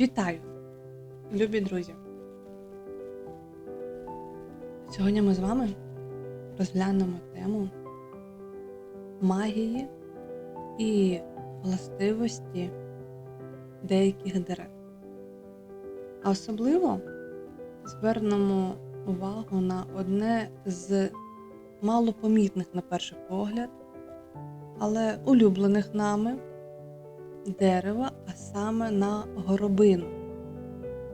Вітаю, любі друзі! Сьогодні ми з вами розглянемо тему магії і властивості деяких дерев. А особливо звернемо увагу на одне з малопомітних на перший погляд, але улюблених нами дерева, саме на горобину.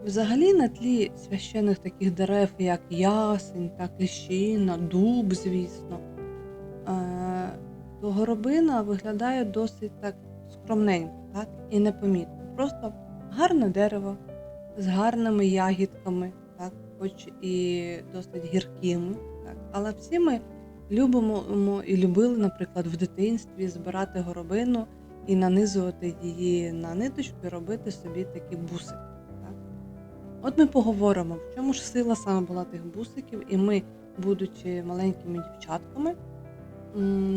Взагалі на тлі священних таких дерев, як ясень, так ліщина, дуб, звісно, е, то горобина виглядає досить так скромненько так, і непомітно. Просто гарне дерево з гарними ягідками, так, хоч і досить гіркими. Так. Але всі ми любимо і любили, наприклад, в дитинстві збирати горобину і нанизувати її на ниточку і робити собі такі бусики. Так? От ми поговоримо, в чому ж сила саме була тих бусиків, і ми, будучи маленькими дівчатками,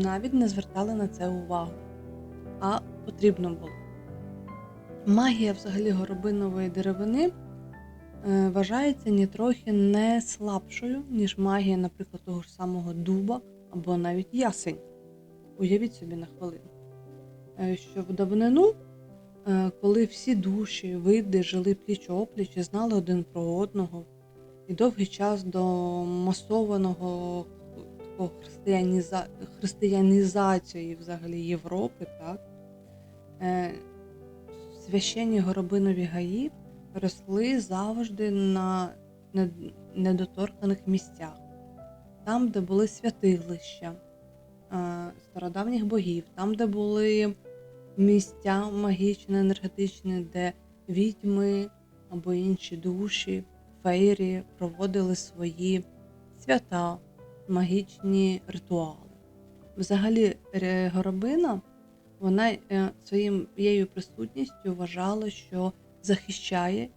навіть не звертали на це увагу. А потрібно було. Магія взагалі горобинової деревини е, вважається нітрохи не слабшою, ніж магія, наприклад, того ж самого дуба або навіть ясень. Уявіть собі на хвилину що в давнину, е, коли всі душі, види жили пліч опліч і знали один про одного, і довгий час до масованого християніза... християнізації взагалі Європи, так, е, священні горобинові гаї росли завжди на недоторканих місцях, там, де були святилища. е, стародавніх богів, там, де були місця магічні, енергетичні, де відьми або інші душі, фейрі проводили свої свята, магічні ритуали. Взагалі, горобина вона е, своєю присутністю вважала, що захищає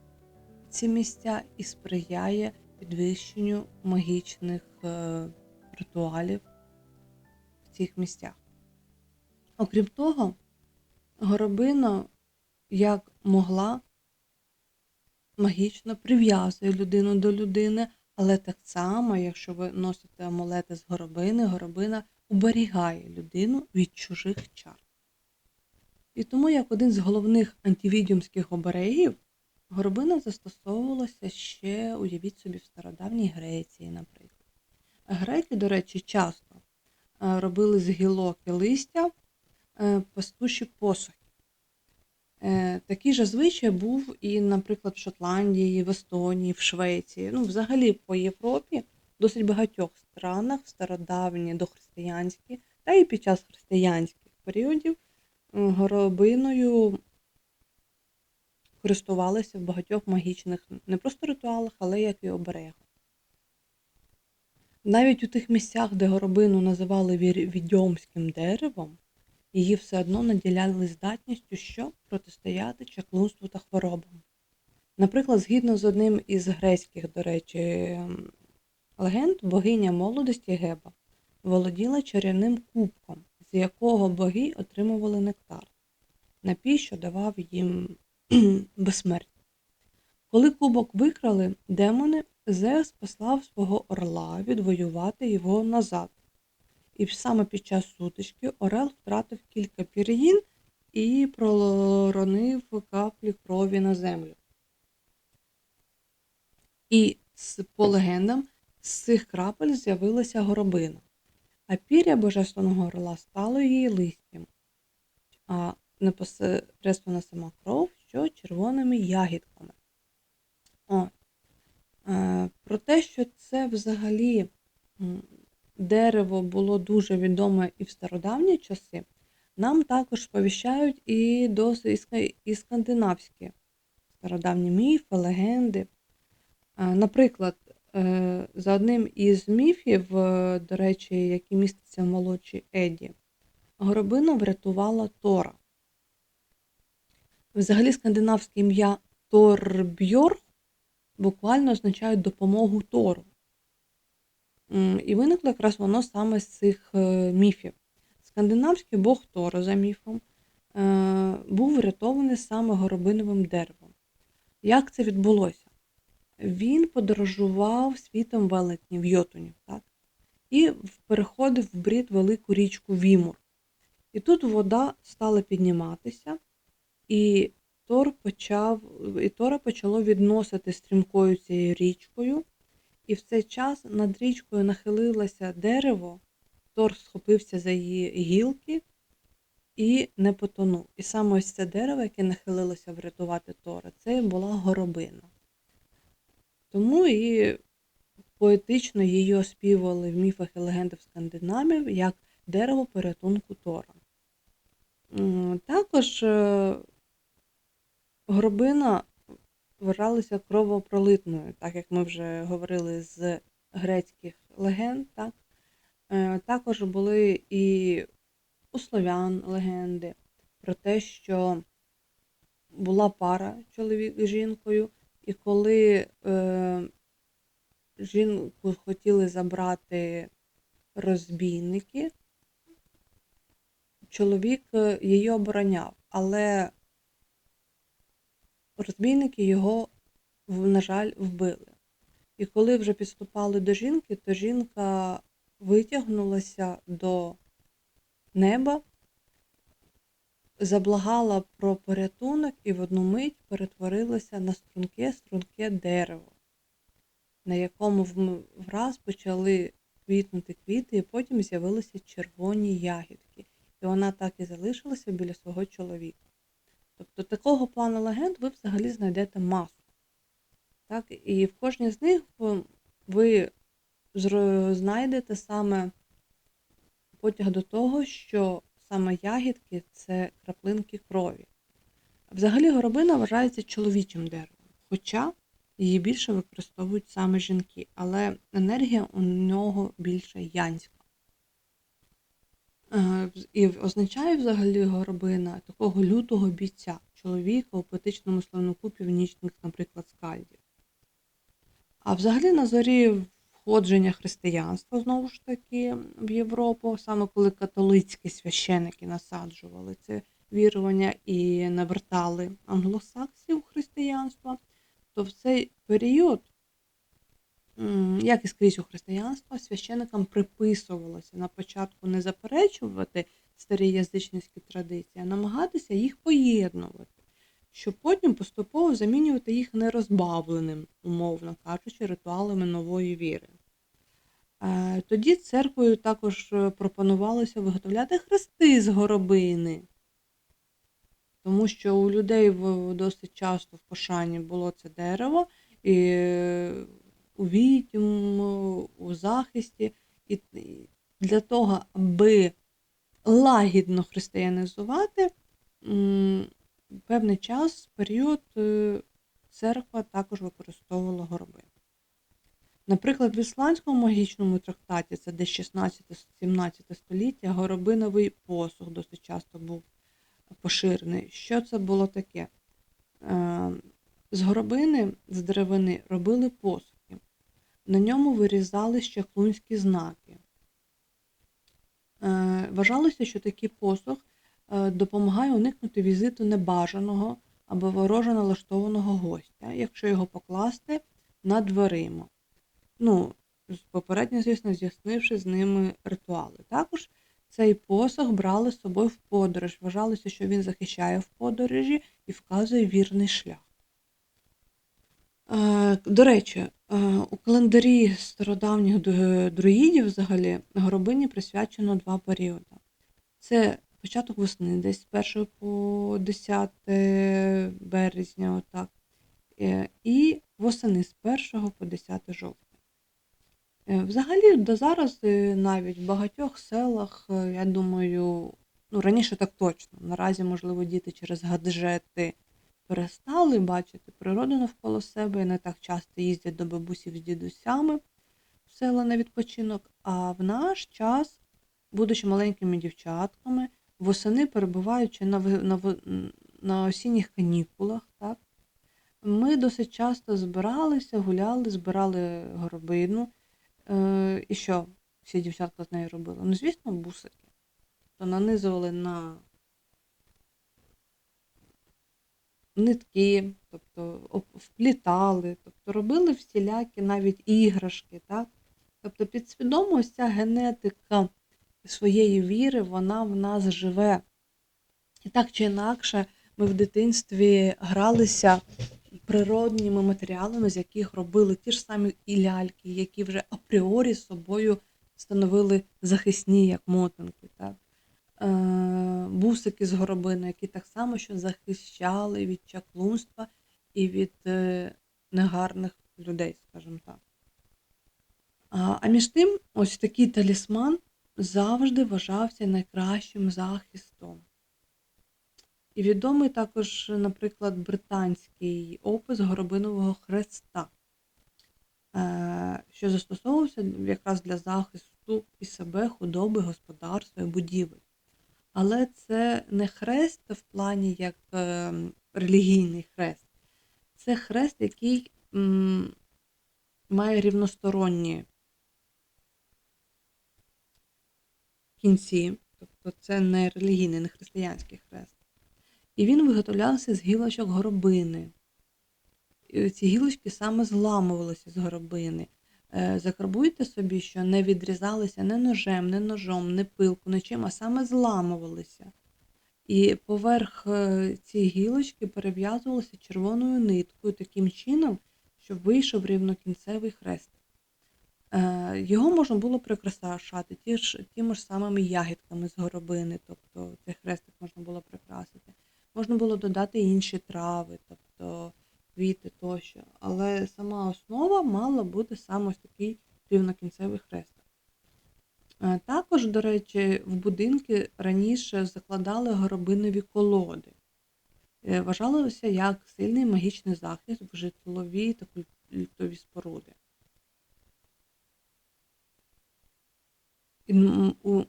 ці місця і сприяє підвищенню магічних е, ритуалів цих місцях. Окрім того, горобина як могла магічно прив'язує людину до людини, але так само, якщо ви носите амулети з горобини, горобина уберігає людину від чужих чар. І тому, як один з головних антивідіумських оберегів, горобина застосовувалася ще, уявіть собі, в стародавній Греції, наприклад. Греки, до речі, часто робили з гілок і листя е, пастуші посохи. Е, Такий же звичай був і, наприклад, в Шотландії, в Естонії, в Швеції. Ну, взагалі по Європі, досить багатьох странах, стародавні, дохристиянські, та і під час християнських періодів горобиною користувалися в багатьох магічних не просто ритуалах, але як і оберегах. Навіть у тих місцях, де горобину називали відьомським деревом, її все одно наділяли здатністю, що протистояти чаклунству та хворобам. Наприклад, згідно з одним із грецьких, до речі, ем, легенд, богиня молодості Геба володіла чарівним кубком, з якого боги отримували нектар, напій, що давав їм безсмертя. Коли кубок викрали демони, Зеус послав свого орла відвоювати його назад. І саме під час сутички Орел втратив кілька пір'їн і проронив каплі крові на землю. І по легендам з цих крапель з'явилася горобина, а пір'я божественного орла стало її листям, а непосередственно сама кров, що червоними ягідками. О. Е, Про те, що це взагалі дерево було дуже відоме і в стародавні часи, нам також сповіщають і досить і скандинавські стародавні міфи, легенди. Наприклад, е, за одним із міфів, е, до речі, який міститься в молодшій Еді, горобина врятувала Тора. Взагалі, скандинавське ім'я Торбьорг буквально означає допомогу Тору. І виникло якраз воно саме з цих е, міфів. Скандинавський бог Тора за міфом е, був врятований саме горобиновим деревом. Як це відбулося? Він подорожував світом велетнів, йотунів, так? І переходив в брід велику річку Вімур. І тут вода стала підніматися, і Тор почав, і Тора почало відносити стрімкою цією річкою, і в цей час над річкою нахилилося дерево, Тор схопився за її гілки і не потонув. І саме ось це дерево, яке нахилилося врятувати Тора, це була горобина. Тому і поетично її оспівували в міфах і легендах скандинавів як дерево порятунку Тора. Також горобина вважалася кровопролитною, так як ми вже говорили з грецьких легенд. Так? Е, Також були і у слов'ян легенди про те, що була пара чоловік з жінкою, і коли е, жінку хотіли забрати розбійники, чоловік е, її обороняв, але розбійники його, на жаль, вбили. І коли вже підступали до жінки, то жінка витягнулася до неба, заблагала про порятунок і в одну мить перетворилася на струнке струнке дерево, на якому враз почали квітнути квіти, і потім з'явилися червоні ягідки. І вона так і залишилася біля свого чоловіка. Тобто такого плану легенд ви взагалі знайдете масу. Так? І в кожній з них е, ви знайдете саме потяг до того, що саме ягідки це краплинки крові. Взагалі горобина вважається чоловічим деревом, хоча її більше використовують саме жінки, але енергія у нього більше янська. Е, І означає взагалі горобина такого лютого бійця, чоловіка у поетичному словнику північних, наприклад, скальдів. А взагалі на зорі входження християнства, знову ж таки, в Європу, саме коли католицькі священики насаджували це вірування і навертали англосаксів у християнство, то в цей період, як і скрізь у християнства, священикам приписувалося на початку не заперечувати старі язичницькі традиції, а намагатися їх поєднувати щоб потім поступово замінювати їх нерозбавленим, умовно кажучи, ритуалами нової віри. Е, Тоді церквою також е, пропонувалося виготовляти хрести з горобини, тому що у людей досить часто в пошані було це дерево, і е, у відьм, у захисті. І для того, аби лагідно християнізувати, певний час, період е, церква також використовувала горобину. Наприклад, в ісландському магічному трактаті, це десь 16-17 століття, горобиновий посух досить часто був поширений. Що це було таке? Е, З горобини, з деревини робили посухи. На ньому вирізали щаклунські знаки. Е, Вважалося, що такий посух е, допомагає уникнути візиту небажаного або вороже налаштованого гостя, якщо його покласти над дверима. Ну, попередньо, звісно, з'яснивши з ними ритуали. Також цей посох брали з собою в подорож. Вважалося, що він захищає в подорожі і вказує вірний шлях. Е, До речі, е, у календарі стародавніх друїдів взагалі горобині присвячено два періоди. Це початок весни, десь з 1 по 10 березня, отак. Е, І восени з 1 по 10 жовтня. Взагалі, до зараз навіть в багатьох селах, я думаю, ну раніше так точно. Наразі, можливо, діти через гаджети перестали бачити природу навколо себе і не так часто їздять до бабусів з дідусями в села на відпочинок. А в наш час, будучи маленькими дівчатками, восени перебуваючи на, на, на осінніх канікулах, так, ми досить часто збиралися, гуляли, збирали горобину. Е, і що всі дівчатка з нею робили? Ну, звісно, бусики. То нанизували на, нитки, тобто вплітали, тобто робили всілякі навіть іграшки, так? Тобто підсвідомо ця генетика своєї віри, вона в нас живе. І так чи інакше, ми в дитинстві гралися природніми матеріалами, з яких робили ті ж самі і ляльки, які вже апріорі собою становили захисні, як мотанки. Так? Е, бусики з горобини, які так само що захищали від чаклунства і від е, негарних людей, скажімо так. А, між тим, ось такий талісман завжди вважався найкращим захистом. І відомий також, наприклад, британський опис горобинового хреста, е, що застосовувався якраз для захисту і себе, худоби, господарства і будівель. Але це не хрест в плані як е, релігійний хрест, це хрест, який м, має рівносторонні кінці, тобто це не релігійний, не християнський хрест. І він виготовлявся з гілочок горобини. І ці гілочки саме зламувалися з горобини. Е, Закарбуйте собі, що не відрізалися не ножем, не ножом, не пилку, нічим, а саме зламувалися. І поверх е, цієї гілочки перев'язувалося червоною ниткою таким чином, щоб вийшов рівнокінцевий хрест. Е, Його можна було прикрашати ті ж, тими ж самими ягідками з горобини, тобто цей хрестик можна було прикрасити. Можна було додати інші трави, тобто квіти тощо. Але сама основа мала бути саме ось такий рівнокінцевий хрестик. Е, Також, до речі, в будинки раніше закладали горобинові колоди. Е, Вважалося як сильний магічний захист в житлові та культові споруди.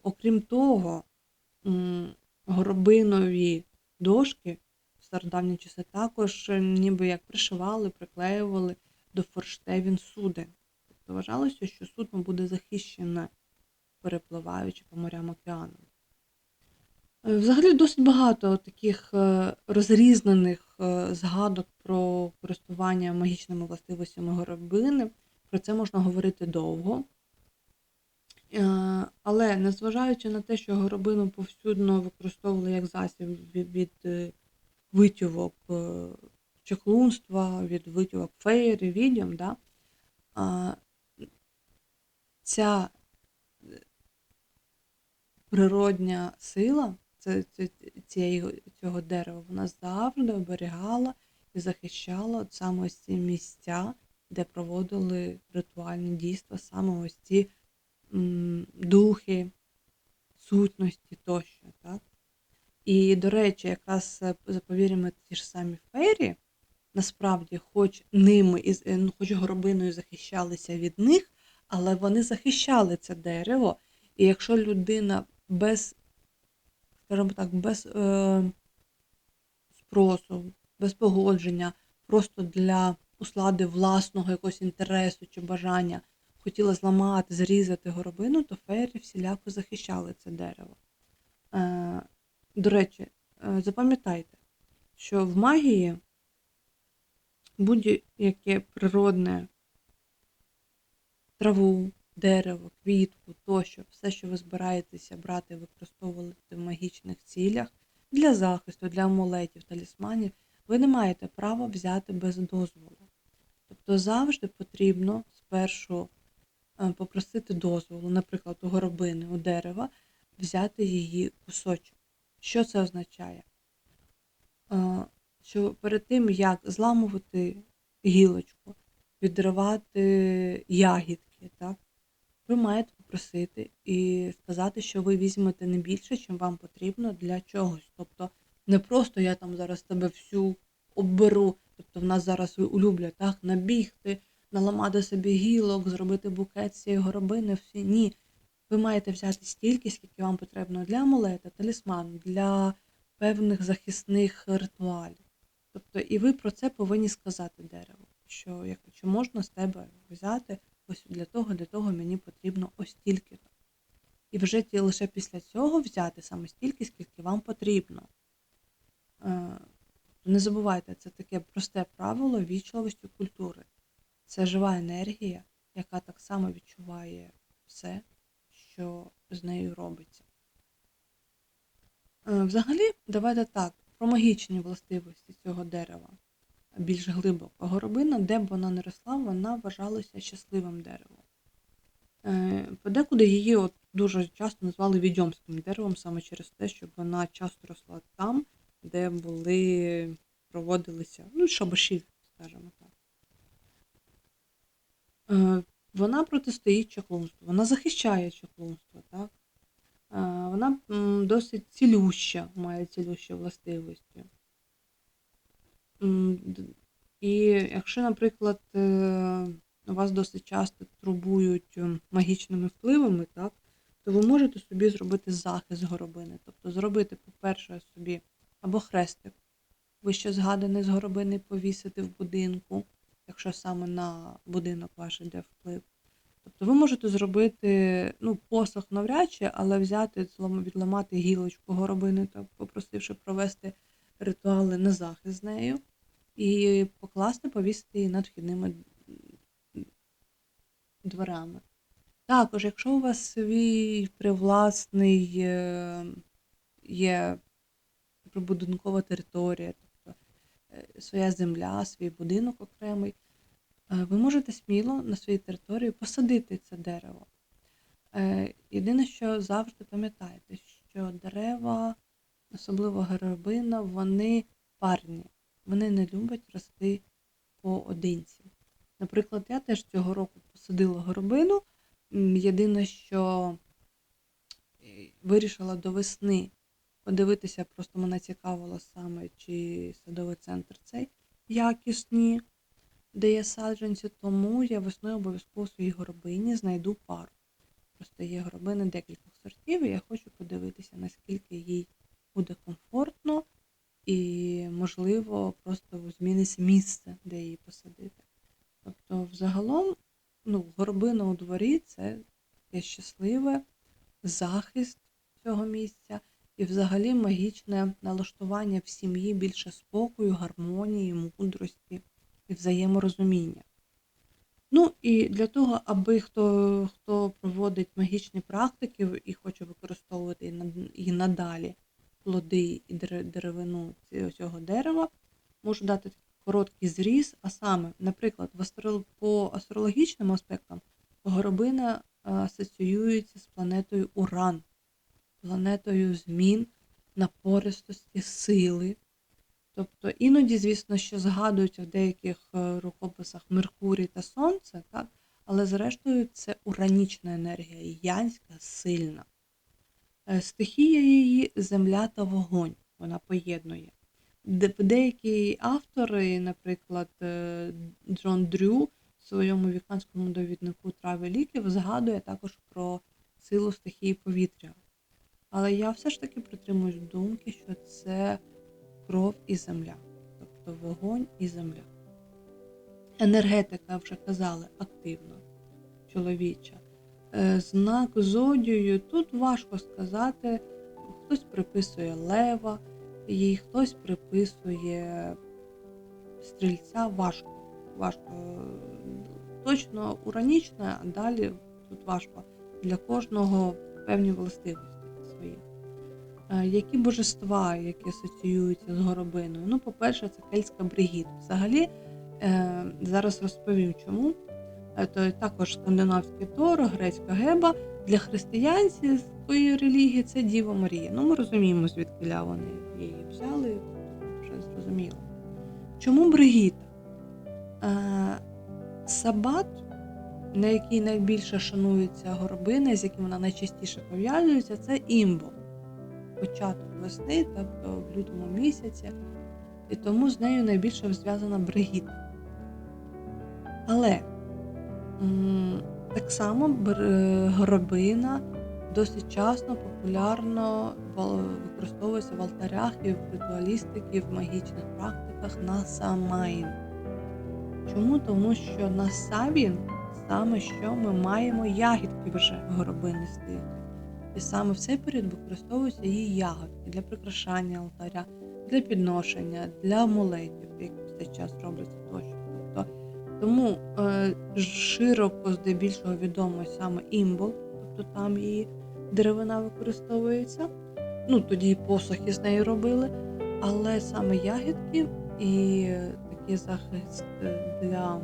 Окрім того, горобинові дошки стародавні часи також е, ніби як пришивали, приклеювали до форштевін суден. Тобто вважалося, що судно буде захищене, перепливаючи по морям океанам. Е, Взагалі досить багато таких е, розрізнених згадок про користування магічними властивостями горобини. Про це можна говорити довго. Але незважаючи на те, що горобину повсюдно використовували як засіб від, витівок е, чаклунства, від витівок феєрі, відьом, да, а, ця е, природня сила цієї, цього дерева, вона завжди оберігала і захищала саме ось ці місця, де проводили ритуальні дійства, саме ось ці м, духи, сутності тощо. Так? І, до речі, якраз е, за повір'ями ті ж самі фейрі, насправді, хоч ними, е, ну, хоч горобиною захищалися від них, але вони захищали це дерево. І якщо людина без, скажімо так, без е, спросу, без погодження, просто для услади власного якогось інтересу чи бажання хотіла зламати, зрізати горобину, то феєрі всіляко захищали це дерево. Е, до речі, е, запам'ятайте, що в магії будь-яке природне траву, дерево, квітку тощо, все, що ви збираєтеся брати, використовувати в магічних цілях для захисту, для амулетів, талісманів, ви не маєте права взяти без дозволу. Тобто завжди потрібно спершу е, попросити дозволу, наприклад, у горобини, у дерева, взяти її кусочок. Що це означає? Що перед тим, як зламувати гілочку, відривати ягідки, так, ви маєте попросити і сказати, що ви візьмете не більше, чим вам потрібно для чогось. Тобто не просто я там зараз тебе всю обберу, тобто в нас зараз улюблять так, набігти, наламати собі гілок, зробити букет цієї горобини, всі ні. Ви маєте взяти стільки, скільки вам потрібно для амулета, талісману, для певних захисних ритуалів. Тобто, і ви про це повинні сказати дереву, що як, чи можна з тебе взяти ось для того, для того мені потрібно ось стільки-то. І вже лише після цього взяти саме стільки, скільки вам потрібно. Е, не забувайте, це таке просте правило вічливості культури. Це жива енергія, яка так само відчуває все, що з нею робиться. Е, Взагалі, давайте так, про магічні властивості цього дерева більш глибоко. Горобина, де б вона не росла, вона вважалася щасливим деревом. Е, Подекуди її от дуже часто назвали відьомським деревом саме через те, що вона часто росла там, де були, проводилися, ну, шабаші, скажімо так. Вона протистоїть чаклунству, вона захищає чаклунство, так? Вона досить цілюща, має цілющі властивості. І якщо, наприклад, е, вас досить часто турбують магічними впливами, так, то ви можете собі зробити захист горобини. Тобто зробити, по-перше, собі або хрестик, вище згаданий з горобини повісити в будинку, якщо саме на будинок ваш іде вплив. Тобто ви можете зробити ну, посох навряд чи, але взяти, відламати гілочку горобини, так, попросивши провести ритуали на захист з нею, і покласти, повісити її над вхідними дверами. Також, якщо у вас свій привласний е, є прибудинкова територія, своя земля, свій будинок окремий, е, ви можете сміло на своїй території посадити це дерево. Е, Єдине, що завжди пам'ятайте, що дерева, особливо горобина, вони парні, вони не люблять рости поодинці. Наприклад, я теж цього року посадила горобину. Єдине, що е, вирішила до весни подивитися, просто мене цікавило саме, чи садовий центр цей якісні, де є саджанці, тому я весною обов'язково в своїй горобині знайду пару. Просто є горобини декількох сортів, і я хочу подивитися, наскільки їй буде комфортно, і, можливо, просто зміниться місце, де її посадити. Тобто, взагалом, ну, горобина у дворі це таке щасливе захист цього місця і взагалі магічне налаштування в сім'ї більше спокою, гармонії, мудрості і взаєморозуміння. Ну і для того, аби хто, хто проводить магічні практики і хоче використовувати і надалі плоди і деревину цього дерева, можу дати короткий зріз, а саме, наприклад, по астрологічним аспектам горобина е, асоціюється з планетою Уран, планетою змін, напористості, сили. Тобто іноді, звісно, що згадують в деяких е, рукописах Меркурій та Сонце, так? але зрештою це уранічна енергія, янська, сильна. Е, Стихія її земля та вогонь, вона поєднує. Деякі автори, наприклад, е, Джон Дрю в своєму віканському довіднику трави ліків згадує також про силу стихії повітря. Але я все ж таки притримуюсь думки, що це кров і земля, тобто вогонь і земля. Енергетика, вже казали, активна, чоловіча. Е, Знак зодію тут важко сказати. Хтось приписує лева, їй хтось приписує стрільця важко. Важко. Точно уранічне, а далі тут важко. Для кожного певні властивості свої. Е, Які божества, які асоціюються з горобиною? Ну, по-перше, це кельтська бригіда. Взагалі, е, зараз розповім чому. Е, То також скандинавський Тор, грецька геба. Для християнської релігії це Діва Марія. Ну, ми розуміємо, звідки вони її взяли, вже зрозуміло. Чому Бригіта? Сабат, на який найбільше шанується горобина, з яким вона найчастіше пов'язується, це імбо. Початок весни, тобто в лютому місяці, і тому з нею найбільше зв'язана Бригіта. Але так само горобина досить часто популярно використовується в алтарях і в ритуалістики, в магічних практиках на Самайн. Чому? Тому що на Самін саме що ми маємо ягідки вже горобини стоїть. І саме в цей період використовуються її ягодки для прикрашання алтаря, для підношення, для молитів, які в цей час робляться тощо. Тобто, тому е, широко здебільшого відомо саме імбол, тобто там її деревина використовується. Ну, тоді і посохи з нею робили, але саме ягідки і такий захист е, для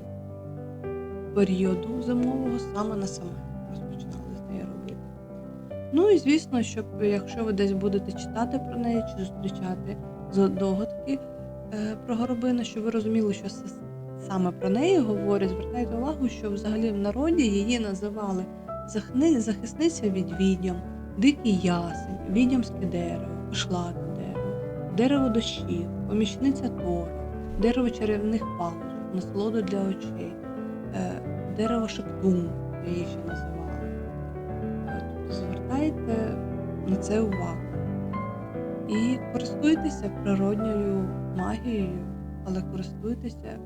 періоду зимового саме на саме розпочинали з нею робити. Ну і звісно, щоб якщо ви десь будете читати про неї чи зустрічати догадки е, про горобину, щоб ви розуміли, що с- саме про неї говорять, звертайте увагу, що взагалі в народі її називали захисниця від відьом, дикий ясень, відьомське дерево, пошлате дерево, дерево дощів, помічниця Тора, дерево чарівних паличок, насолоду для очей, е, дерево шептун, її ще називали. Тобто звертайте на це увагу. І користуйтеся природньою магією, але користуйтеся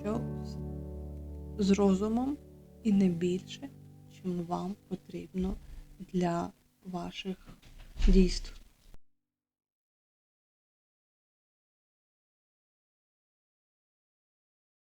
що з розумом і не більше, чим вам потрібно для ваших дійств.